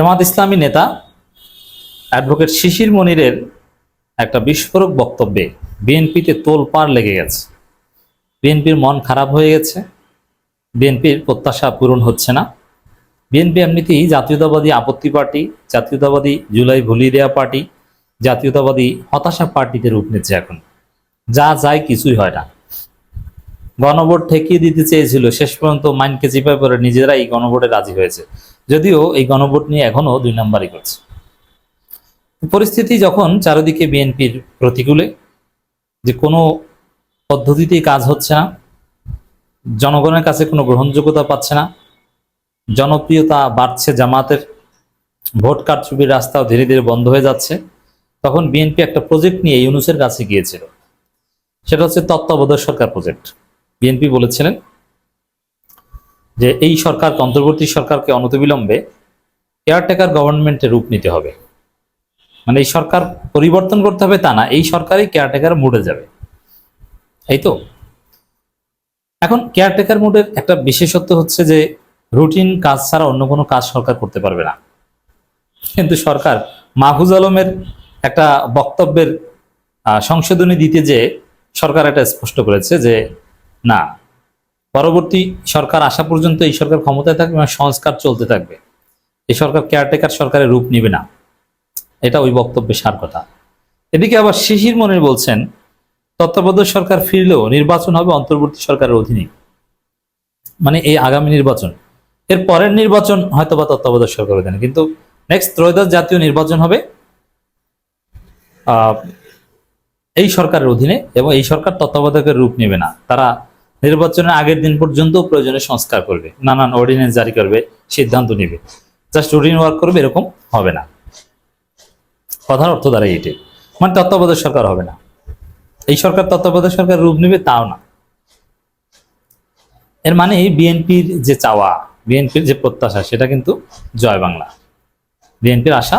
জামাত ইসলামী নেতা অ্যাডভোকেট শিশির মনিরের একটা বিস্ফোরক বক্তব্যে বিএনপিতে তোল তোলপাড় লেগে গেছে। বিএনপির মন খারাপ হয়ে গেছে। বিএনপির প্রত্যাশা পূরণ হচ্ছে না। বিএনপি এমনিতেই জাতীয়তাবাদী আপত্তি পার্টি, জাতীয়তাবাদী জুলাই ভুলিয়ে দেওয়া পার্টি, জাতীয়তাবাদী হতাশা পার্টিতে রূপ নিচ্ছে এখন। যা যায় কিছুই হয় না। গণভোট ঠেকিয়ে দিতে চেয়েছিল, শেষ পর্যন্ত মাইনকে চিপায় পরে নিজেরাই গণভোটে রাজি হয়েছে। যদিও এই গণভোট নিয়ে এখনও দুই নাম্বারই করছে। পরিস্থিতি যখন চারিদিকে বিএনপির প্রতিকূলে, যে কোনো পদ্ধতিতেই কাজ হচ্ছে না, জনগণের কাছে কোনো গ্রহণযোগ্যতা পাচ্ছে না, জনপ্রিয়তা বাড়ছে, জামাতের ভোট কারচুপির রাস্তাও ধীরে ধীরে বন্ধ হয়ে যাচ্ছে, তখন বিএনপি একটা প্রজেক্ট নিয়ে ইউনুসের কাছে গিয়েছিল। সেটা হচ্ছে তত্ত্বাবধায়ক সরকার প্রজেক্ট। বিএনপি বলেছিলেন যে এই সরকার অন্তর্বর্তী সরকারকে অনতিবিলম্বে কেয়ারটেকার গভর্নমেন্টে রূপ নিতে হবে? মানে এই সরকার পরিবর্তন করতে হবে তা না, এই সরকারই কেয়ারটেকার মুডে যাবে। এই তো? এখন কেয়ারটেকার মুডের একটা বিশেষত্ব হচ্ছে যে রুটিন কাজ ছাড়া অন্য কোনো কাজ সরকার করতে পারবে না। কিন্তু সরকার মাহফুজ আলমের একটা বক্তব্যের সংশোধনী দিতে যে সরকার এটা স্পষ্ট করেছে যে না পরবর্তী সরকার আসা পর্যন্ত এই সরকার ক্ষমতায় থাকবে এবং সংস্কার চলতে থাকবে। এই সরকার কেয়ারটেকার সরকারের রূপ নিবে না। এটা ওই বক্তব্যের সার কথা। এদিকে আবার শিশির মনে বলছেন, তত্ত্বাবধায়ক সরকার ফিরলেও নির্বাচন হবে অন্তর্বর্তী সরকারের অধীনে। মানে এই আগামী নির্বাচন। এর পরের নির্বাচন হয়তো বা তত্ত্বাবধায়ক সরকার অধীনে কিন্তু নেক্সট ত্রয়োদশ জাতীয় নির্বাচন হবে এই সরকারের অধীনে এবং এই সরকার তত্ত্বাবধায়কের রূপ নেবে না। তারা নির্বাচনের আগের দিন পর্যন্ত প্রয়োজনে সংস্কার করবে, নানান অর্ডিন্যান্স জারি করবে, সিদ্ধান্ত নেবে। জাস্ট রুটিন ওয়ার্ক করবে, এরকম হবে না। কথার অর্থ দ্বারা এটাই মানে তত্ত্বাবধায়ক সরকার হবে না। এই সরকার তত্ত্বাবধায়ক সরকার রূপ নেবে, তাও না। এর মানে বিএনপির যে চাওয়া, বিএনপির যে প্রত্যাশা, সেটা কিন্তু জয় বাংলা। বিএনপির আশা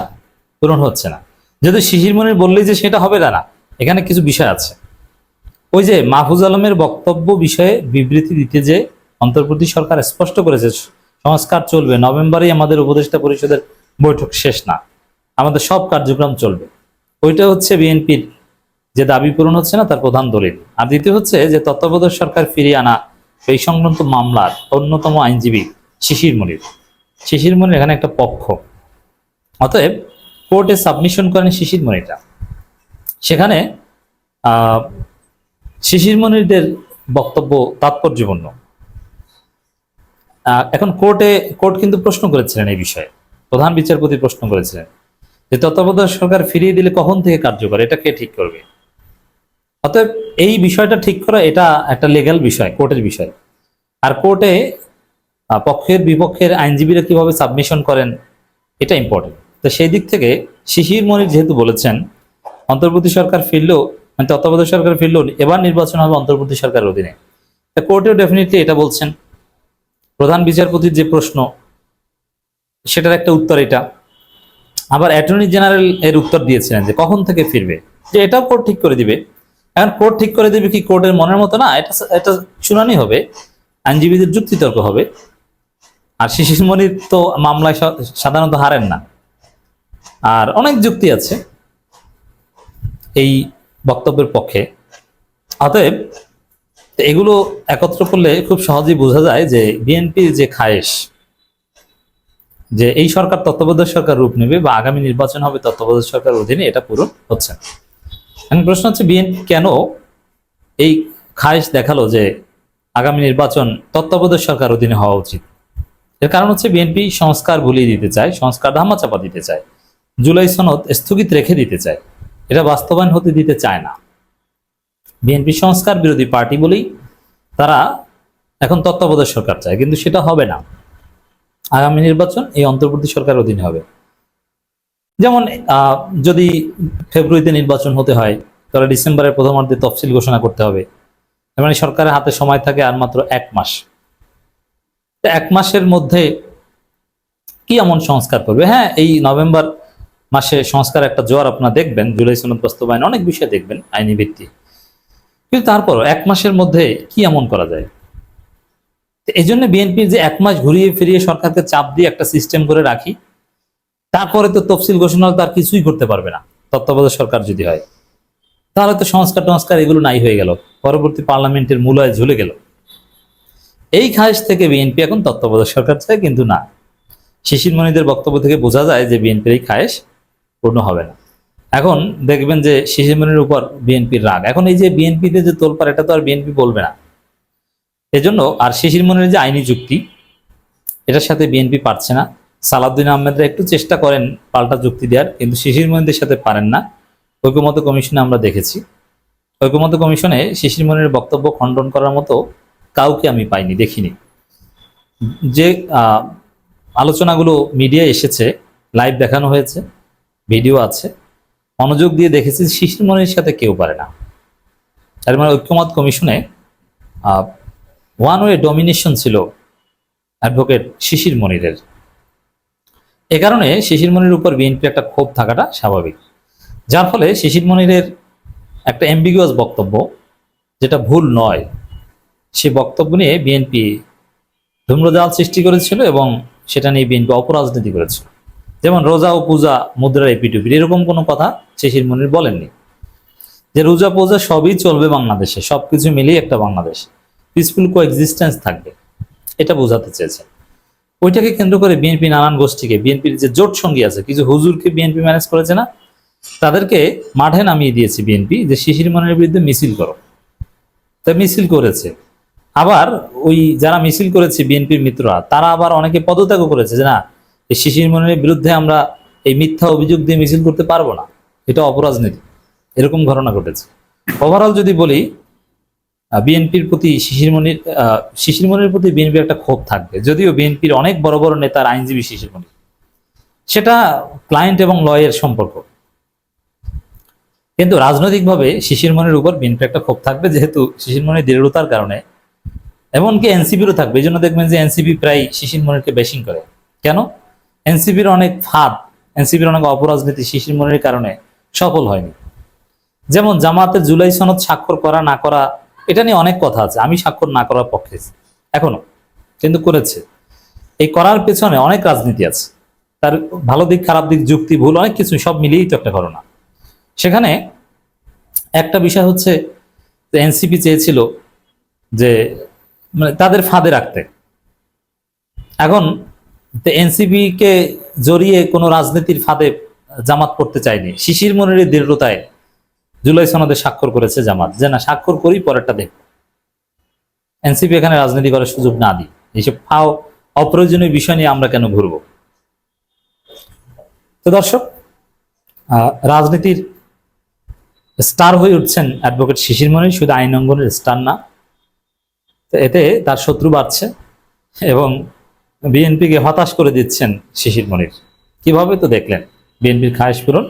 পূরণ হচ্ছে না। যদি শিশির মনির বললেই যে সেটা হবে না। এখানে কিছু বিষয় আছে। ওই যে মাহফুজ আলমের বক্তব্য বিষয়ে বিবৃতি দিতে যে অন্তর্বর্তী সরকার স্পষ্ট করেছে, সংস্কার চলবে, নভেম্বরেই আমাদের উপদেষ্টা পরিষদের বৈঠক শেষ না, আমাদের সব কার্যক্রম চলবে। ওইটা হচ্ছে বিএনপির যে দাবি পূরণ হচ্ছে না, তার প্রধান দলিল। আর দ্বিতীয় হচ্ছে যে তত্ত্বাবধায়ক সরকার ফিরিয়ে আনা সেই সংক্রান্ত মামলার অন্যতম আইনজীবী শিশির মনির। শিশির মনির এখানে একটা পক্ষ। অতএব কোর্টে সাবমিশন করেন শিশির মনিররা সেখানে আহ, শিশির মনিরদের বক্তব্য তাৎপর্যপূর্ণ। এখন কোর্টে কোর্ট কিন্তু প্রশ্ন করেছিলেন এই বিষয়ে। প্রধান বিচারপতি প্রশ্ন করেছিলেন যে তত্ত্বাবধায়ক সরকার ফিরিয়ে দিলে কখন থেকে কার্যকর এটা কে ঠিক করবে? অতএব এই বিষয়টা ঠিক করা এটা একটা লিগ্যাল বিষয় কোর্টের বিষয়। আর কোর্টে পক্ষের বিপক্ষের আইনজীবীরা কীভাবে সাবমিশন করেন এটা ইম্পর্টেন্ট তো সেই দিক থেকে শিশির মনির যেহেতু বলেছেন অন্তর্বর্তী সরকার ফিরলেও মানে তত্ত্বাবধায়ক সরকার ফিরলেও এবার নির্বাচন হবে অন্তর্বর্তী সরকারের অধীনে। কোর্টেও ডেফিনেটলি এটা বলছেন। প্রধান বিচারপতির যে প্রশ্ন, সেটার একটা উত্তর এটা। আবার অ্যাটর্নি জেনারেল এর উত্তর দিয়েছিলেন যে কখন থেকে ফিরবে। যে এটাও কোর্ট ঠিক করে দিবে। এখন কোর্ট ঠিক করে দিবে কি কোর্টের মনের মতো? না, এটা এটা শুনানি হবে। আইনজীবীদের যুক্তিতর্ক হবে। আর শিশির মনির তো মামলায় সাধারণত হারেন না। আর অনেক যুক্তি আছে। এই বক্তব্যের পক্ষে। অতএব, এগুলো একত্র করলে খুব সহজেই বোঝা যায় যে বিএনপির যে খায়েশ, যে এই সরকার তত্ত্বাবধায়ক সরকার রূপ নেবে বা আগামী নির্বাচন হবে তত্ত্বাবধায়ক সরকার অধীনে এটা পূরণ হচ্ছে। এখন প্রশ্ন হচ্ছে বিএনপি কেন এই খায়েশ দেখাল যে আগামী নির্বাচন তত্ত্বাবধায়ক সরকার অধীনে হওয়া উচিত? এর কারণ হচ্ছে, বিএনপি সংস্কার ভুলিয়ে দিতে চায়, সংস্কার ধামাচাপা দিতে চায়, জুলাই সনদ স্থগিত রেখে দিতে চায়। এটা বাস্তবায়ন হতে দিতে চায় না। বিএনপি সংস্কার বিরোধী পার্টি বলেই তারা এখন তত্ত্বাবধায়ক সরকার চায়, কিন্তু সেটা হবে না। আগামী নির্বাচন এই অন্তর্বর্তী সরকার অধীনে হবে। যেমন যদি ফেব্রুয়ারিতে নির্বাচন হতে হয়, তাহলে ডিসেম্বরের প্রথমার্ধে তফসিল ঘোষণা করতে হবে। মানে সরকারের হাতে সময় থাকে আর মাত্র এক মাস। এক মাসের মধ্যে কি এমন সংস্কার করবে? হ্যাঁ এই নভেম্বর মাসে সংস্কার একটা জোয়ার আপনারা দেখবেন, জুলাই সনদ বাস্তবায়ন অনেক বিষয় দেখবেন, আইনি ভিত্তি। কিন্তু তারপর এক মাসের মধ্যে কি এমন করা যায়? এই জন্য বিএনপির যে এক মাস ঘুরিয়ে ফিরিয়ে সরকারকে চাপ দিয়ে একটা সিস্টেম করে রাখি, তারপরে তো তফসিল ঘোষণা তার কিছুই করতে পারবে না, তত্ত্বাবধায়ক সরকার যদি হয়। তাহলে তো সংস্কার টংস্কার এগুলো নাই হয়ে গেল, পরবর্তী পার্লামেন্টের মূলায় ঝুলে গেল। এই খাস থেকে বিএনপি এখন তত্ত্বাবধায়ক সরকার চায় কিন্তু না। শিশির মনিদের বক্তব্য থেকে বোঝা যায় যে বিএনপির এই খায়েশ পূর্ণ হবে না। এখন দেখবেন যে শিশির মনির উপর বিএনপির রাগ। এখন এই যে বিএনপিতে যে তোলপার এটা তো আর বিএনপি বলবে না। এজন্য আর শিশির মনির যে আইনি যুক্তি, এটার সাথে বিএনপি পারছে না। সালাউদ্দিন আহমেদরা একটু চেষ্টা করেন পাল্টা যুক্তি দেওয়ার, কিন্তু শিশির মনিদের সাথে পারেন না। ঐক্যমত কমিশনে আমরা দেখেছি। ঐক্যমত কমিশনে শিশির মনির বক্তব্য খণ্ডন করার মতো কাউকে আমি পাইনি, দেখিনি। যে আলোচনাগুলো মিডিয়ায় এসেছে, লাইভ দেখানো হয়েছে ভিডিও আছে। মনোযোগ দিয়ে দেখেছি শিশির মনির সাথে কেউ পারে না। তার মানে ঐক্যমত কমিশনে ওয়ান ওয়ে ডমিনেশন ছিল অ্যাডভোকেট শিশির মনিরের। এ কারণে শিশির মনির উপর বিএনপি একটা ক্ষোভ থাকাটা স্বাভাবিক। যার ফলে শিশির মনিরের একটা অ্যাম্বিগুয়াস বক্তব্য, যেটা ভুল নয়, সে বক্তব্য নিয়ে বিএনপি ধূম্রজাল সৃষ্টি করেছিল এবং সেটা নিয়ে বিএনপি অপরাজনীতি করেছিল। যেমন রোজা ও পূজা মুদ্রার এপিটুপির এরকম কোনো কথা শিশির মনির বলেননি। যে রোজা পূজা সবই চলবে বাংলাদেশে, সবকিছু মিলিয়ে একটা বাংলাদেশ। পিসফুল কো এক্সিস্টেন্স থাকবে, এটা বোঝাতে চেয়েছেন। ওইটাকে কেন্দ্র করে বিএনপি নানান গোষ্ঠীকে, বিএনপির যে জোট সঙ্গী আছে, কিছু হুজুরকে বিএনপি ম্যানেজ করেছে না, তাদেরকে মাঠে নামিয়ে দিয়েছে বিএনপি যে শিশির মনের বিরুদ্ধে মিছিল করো। তা মিছিল করেছে। আবার ওই যারা মিছিল করেছে বিএনপির মিত্ররা, তারা আবার অনেকে পদত্যাগও করেছে যে না এই শিশির মনের বিরুদ্ধে আমরা এই মিথ্যা অভিযোগ দিয়ে মিছিল করতে পারব না। এটা অপরাজনীতি। এরকম ঘটনা ঘটেছে। ওভারঅল যদি বলি বিএনপির প্রতি শিশিরমণির শিশিরমণির প্রতি বিএনপির একটা ক্ষোভ থাকবে। যদিও বিএনপির অনেক বড় বড় নেতার আইনজীবী শিশিরমণি সেটা ক্লায়েন্ট এবং লয়ের সম্পর্ক। কিন্তু রাজনৈতিকভাবে শিশিরমণির উপর বিএনপির একটা ক্ষোভ থাকবে, যেহেতু শিশিরমণির দৃঢ়তার কারণে। এমনকি এনসিপিরও থাকবে। এই জন্য দেখবেন যে এনসিপি প্রায় শিশিরমণিরকে বেশিং করে। কেন? এনসিপির অনেক ফাঁদ, এনসিপির অনেক অপরাজনীতি শিশিরমণির কারণে সফল হয়নি। যেমন জামাতের জুলাই সনদ স্বাক্ষর করা না করা, এটা নিয়ে অনেক কথা আছে, আমি স্বাক্ষর না করার পক্ষে এখনও। কিন্তু করেছে। এই করার পেছনে অনেক রাজনীতি আছে, তার ভালো দিক, খারাপ দিক, যুক্তি, ভুল, অনেক কিছু, সব মিলিয়েই তো একটা ঘটনা। সেখানে একটা বিষয় হচ্ছে, এনসিপি চেয়েছিল যে মানে তাদের ফাঁদে রাখতে। এখন এনসিপি কে জড়িয়ে কোনো রাজনীতির ফাঁদে জামাত পড়তে চায়নি। শিশির মনের দৃঢ়তায় জুলাই সনদে স্বাক্ষর করেছে জামাত। যে না, স্বাক্ষর করি, পরেরটা দেখ এনসিপি এখানে রাজনীতি করার সুযোগ না দিই এইসব ফাও অপ্রয়োজনীয় বিষয় নিয়ে আমরা কেন ঘুরবো? তো দর্শক রাজনীতির স্টার হয়ে উঠছেন অ্যাডভোকেট শিশির মনি শুধু আইন অঙ্গনের স্টার না, এতে তার শত্রু বাড়ছে এবং বিএনপিকে হতাশ করে দিচ্ছেন শিশির মনির। কীভাবে তো দেখলেন, বিএনপির খায়েশ পূরণ,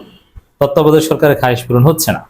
তত্ত্বাবধায়ক সরকারের খায়েশ পূরণ হচ্ছে না।